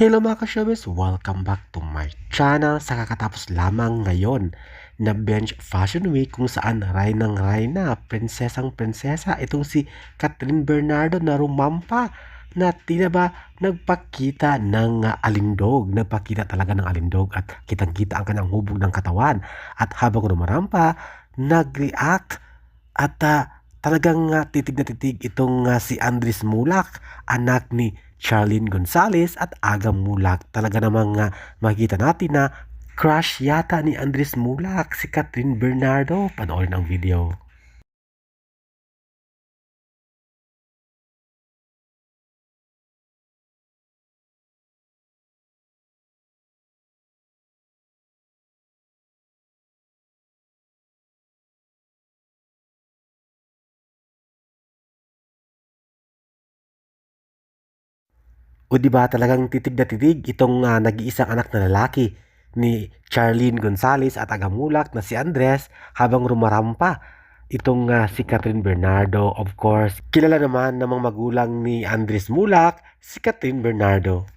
Hello mga ka-showbiz! Welcome back to my channel sa kakatapos lamang ngayon na Bench Fashion Week kung saan rainang rayna, prinsesang prinsesa itong si Catherine Bernardo na rumampa na tila ba nagpakita ng ah, alindog. Nagpakita talaga ng alindog at kitang-kita ang kanyang hubog ng katawan. At habang rumarampa, nag-react at ah, talagang ah, titig na titig itong ah, si Andres Mulak, anak ni Charlene Gonzalez at Aga Mulak. Talaga namang ah, makikita natin na crush yata ni Andres Mulak si Catherine Bernardo. Panoorin ang video. O di ba talagang titig na titig itong ah, nag-iisang anak na lalaki ni Charlene Gonzalez at Agamulak na si Andres habang rumarampa itong ah, si Catherine Bernardo. Of course, kilala naman namang magulang ni Andres Mulak si Catherine Bernardo.